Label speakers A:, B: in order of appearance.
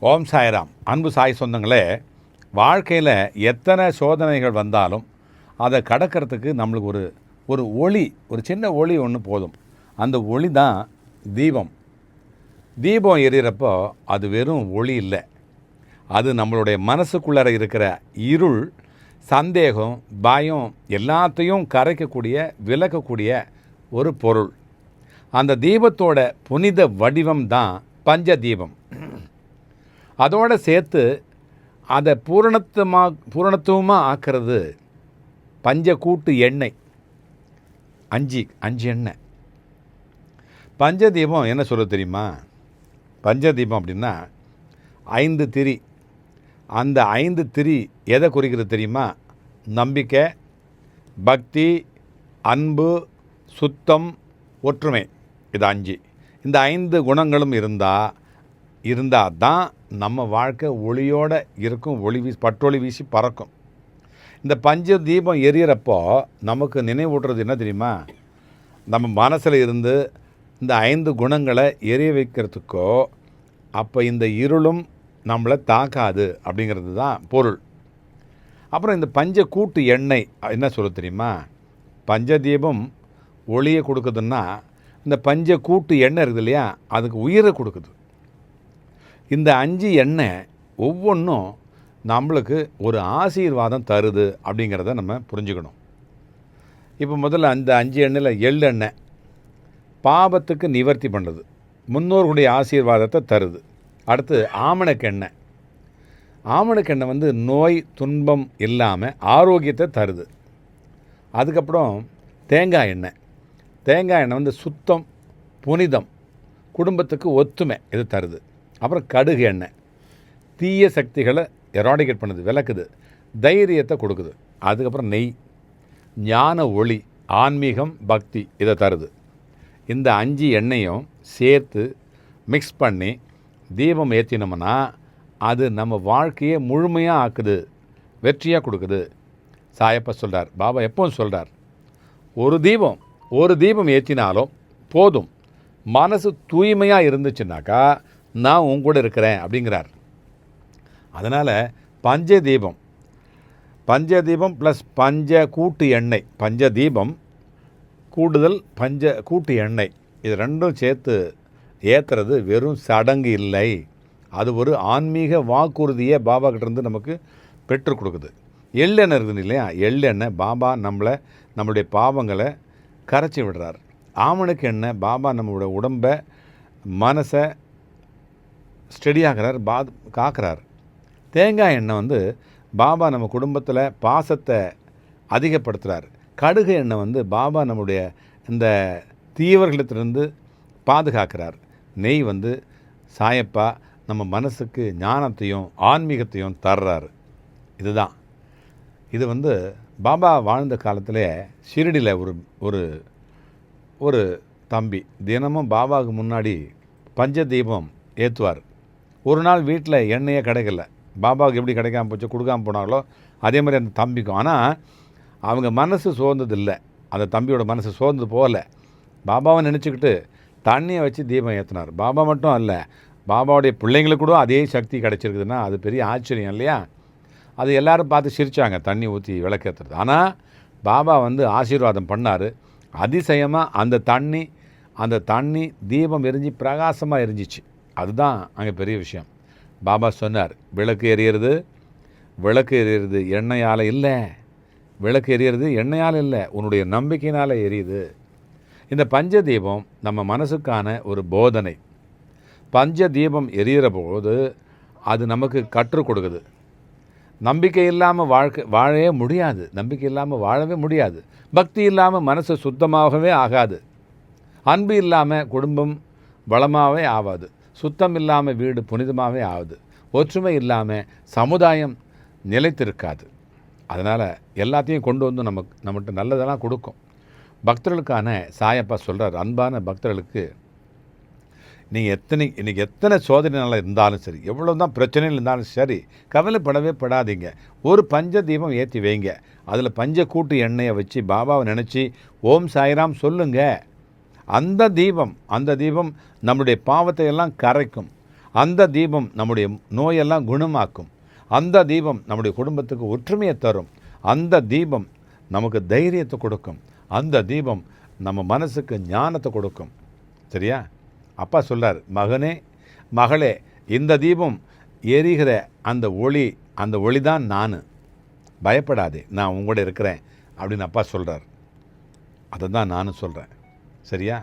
A: ஓம் சாய்ராம். அன்பு சாய் சொந்தங்களே வாழ்க்கையில் எத்தனை சோதனைகள் வந்தாலும் அதை கடக்கிறதுக்கு நம்மளுக்கு ஒரு ஒரு ஒளி ஒரு சின்ன ஒளி ஒன்று போதும். அந்த ஒளி தான் தீபம். தீபம் எரியறப்போ அது வெறும் ஒளி இல்லை. அது நம்மளுடைய மனசுக்குள்ளே இருக்கிற இருள் சந்தேகம் பயம் எல்லாத்தையும் கரைக்கக்கூடிய விளக்கக்கூடிய ஒரு பொருள். அந்த தீபத்தோட புனித வடிவம் தான் பஞ்ச தீபம். அதோடு சேர்த்து அதை பூரணத்துமா பூரணத்துவமாக ஆக்கிறது பஞ்சக்கூட்டு எண்ணெய். அஞ்சு அஞ்சு எண்ணெய். பஞ்சதீபம் என்ன சொல்ல தெரியுமா? பஞ்சதீபம் அப்படின்னா ஐந்து திரி. அந்த ஐந்து திரி எதை குறிக்கிறது தெரியுமா? நம்பிக்கை பக்தி அன்பு சுத்தம் ஒற்றுமை. இது அஞ்சு. இந்த ஐந்து குணங்களும் இருந்தால் இருந்தால் தான் நம்ம வாழ்க்கை ஒளியோடு இருக்கும். ஒளி வீசி பட்டொளி வீசி பறக்கும். இந்த பஞ்ச தீபம் எரியறப்போ நமக்கு நினைவூட்டுறது என்ன தெரியுமா? நம்ம மனசில் இருந்து இந்த ஐந்து குணங்களை எரிய வைக்கிறதுக்கோ அப்போ இந்த இருளும் நம்மளை தாக்காது அப்படிங்கிறது தான் பொருள். அப்புறம் இந்த பஞ்ச கூட்டு எண்ணெய் என்ன சொல்ல தெரியுமா? பஞ்ச தீபம் ஒளியை கொடுக்குதுன்னா இந்த பஞ்ச கூட்டு எண்ணெய் இருக்குது இல்லையா? அதுக்கு உயிரை கொடுக்குது. இந்த அஞ்சு எண்ணெய் ஒவ்வொன்றும் நம்மளுக்கு ஒரு ஆசீர்வாதம் தருது அப்படிங்கிறத நம்ம புரிஞ்சுக்கணும். இப்போ முதல்ல அந்த அஞ்சு எண்ணெயில் எள்ளெண்ணெய் பாபத்துக்கு நிவர்த்தி பண்ணுறது முன்னோர்களுடைய ஆசீர்வாதத்தை தருது. அடுத்து ஆமணக்கெண்ணெய் ஆமணக்கெண்ணெய் வந்து நோய் துன்பம் இல்லாமல் ஆரோக்கியத்தை தருது. அதுக்கப்புறம் தேங்காய் எண்ணெய் தேங்காய் எண்ணெய் வந்து சுத்தம் புனிதம் குடும்பத்துக்கு ஒத்துமை இது தருது. அப்புறம் கடுகு எண்ணெய். தீய சக்திகளை எராடிகேட் பண்ணுது விளக்குது. தைரியத்தை கொடுக்குது. அதுக்கப்புறம் நெய். ஞான ஒளி ஆன்மீகம் பக்தி இதை தருது. இந்த அஞ்சு எண்ணெயும் சேர்த்து மிக்ஸ் பண்ணி தீபம் ஏற்றினோம்னா அது நம்ம வாழ்க்கையை முழுமையாக ஆக்குது வெற்றியாக கொடுக்குது. சாயப்பா சொல்கிறார் பாபா எப்பவும் சொல்கிறார் ஒரு தீபம் ஒரு தீபம் ஏற்றினாலும் போதும். மனசு தூய்மையாக இருந்துச்சுனாக்கா நான் உன் கூட இருக்கிறேன் அப்படிங்கிறார். அதனால் பஞ்ச தீபம் பஞ்ச தீபம் ப்ளஸ் பஞ்ச கூட்டு எண்ணெய் பஞ்ச தீபம் கூடுதல் பஞ்ச கூட்டு எண்ணெய் இது ரெண்டும் சேர்த்து ஏற்றுறது வெறும் சடங்கு இல்லை. அது ஒரு ஆன்மீக வாக்குறுதியை பாபா கிட்டேருந்து நமக்கு பெற்றுக் கொடுக்குது. எள்ளெண்ணெய் இருக்குது இல்லையா? எள்ளெண்ணெய் பாபா நம்மளை நம்மளுடைய பாவங்களை கரைச்சி விடுறார். ஆமணுக்கு எண்ணெய் பாபா நம்மளுடைய உடம்பை மனசை ஸ்டெடியாகிறார் பா காக்கிறார். தேங்காய் எண்ணெய் வந்து பாபா நம்ம குடும்பத்தில் பாசத்தை அதிகப்படுத்துகிறார் கடுகு எண்ணெய் வந்து பாபா நம்முடைய இந்த தீவர்களிடத்திலிருந்து பாதுகாக்கிறார். நெய் வந்து சாயப்பா நம்ம மனசுக்கு ஞானத்தையும் ஆன்மீகத்தையும் தர்றாரு. இதுதான். இது வந்து பாபா வாழ்ந்த காலத்திலே ஷிரடியில் ஒரு ஒரு ஒரு தம்பி. தினமும் பாபாவுக்கு முன்னாடி பஞ்ச தீபம் ஏற்றுவார் ஒரு நாள் வீட்டில் எண்ணெயே கிடைக்கல. பாபாவுக்கு எப்படி கிடைக்காம போச்சு கொடுக்காம போனாங்களோ அதே மாதிரி அந்த தம்பிக்கும். ஆனால் அவங்க மனசு சோர்ந்தது இல்லை அந்த தம்பியோட மனசு சோர்ந்து போகல. பாபாவை நினச்சிக்கிட்டு தண்ணியை வச்சு தீபம் ஏற்றினார் பாபா மட்டும் அல்ல பாபாவுடைய பிள்ளைங்களுக்கு கூட அதே சக்தி கிடச்சிருக்குதுன்னா அது பெரிய ஆச்சரியம் இல்லையா? அது எல்லாரும் பார்த்து சிரித்தாங்க தண்ணி ஊற்றி விளக்கேற்றுறது ஆனால் பாபா வந்து ஆசீர்வாதம் பண்ணார். அதிசயமாக அந்த தண்ணி அந்த தண்ணி தீபம் எரிஞ்சு பிரகாசமாக எரிஞ்சிச்சு. அதுதான் அங்கே பெரிய விஷயம். பாபா சொன்னார் விளக்கு எரியறது விளக்கு எரியறது எண்ணெயால் இல்லை. விளக்கு எரியறது எண்ணெயால் இல்லை. உன்னுடைய நம்பிக்கையினால் எரியுது. இந்த பஞ்ச தீபம் நம்ம மனசுக்கான ஒரு போதனை. பஞ்ச தீபம் எரியிற போது அது நமக்கு கற்றுக் கொடுக்குது. நம்பிக்கை இல்லாமல் வாழ்க்கை வாழவே முடியாது. நம்பிக்கை இல்லாமல் வாழவே முடியாது. பக்தி இல்லாமல் மனசு சுத்தமாகவே ஆகாது. அன்பு இல்லாமல் குடும்பம் வளமாகவே ஆகாது சுத்தம் இல்லாமல் வீடு புனிதமாகவே ஆகுது. ஒற்றுமை இல்லாமல் சமுதாயம் நிலைத்திருக்காது. அதனால் எல்லாத்தையும் கொண்டு வந்து நமக்கு நம்மகிட்ட நல்லதெல்லாம் கொடுக்கும். பக்தர்களுக்கான சாயப்பா சொல்கிறார் அன்பான பக்தர்களுக்கு நீங்கள் எத்தனை இன்றைக்கி எத்தனை சோதனைனால இருந்தாலும் சரி எவ்வளோ தான் பிரச்சனைகள் இருந்தாலும் சரி கவலைப்படவே படாதீங்க. ஒரு பஞ்ச தீபம் ஏற்றி வைங்க. அதில் பஞ்ச கூட்டு எண்ணெயை வச்சு பாபாவை நினச்சி ஓம் சாய்ராம் சொல்லுங்கள் அந்த தீபம் அந்த தீபம் நம்முடைய பாவத்தை எல்லாம் கரைக்கும். அந்த தீபம் நம்முடைய நோயெல்லாம் குணமாக்கும். அந்த தீபம் நம்முடைய குடும்பத்துக்கு ஒற்றுமையை தரும். அந்த தீபம் நமக்கு தைரியத்தை கொடுக்கும். அந்த தீபம் நம்ம மனசுக்கு ஞானத்தை கொடுக்கும். சரியா? அப்பா சொல்கிறார் மகனே மகளே இந்த தீபம் எரிகிற அந்த ஒளி அந்த ஒளி தான் நான். பயப்படாதே நான் உங்களோட இருக்கிறேன். அப்படின்னு அப்பா சொல்கிறார் அதை தான் நானும் சொல்கிறேன் சரியா?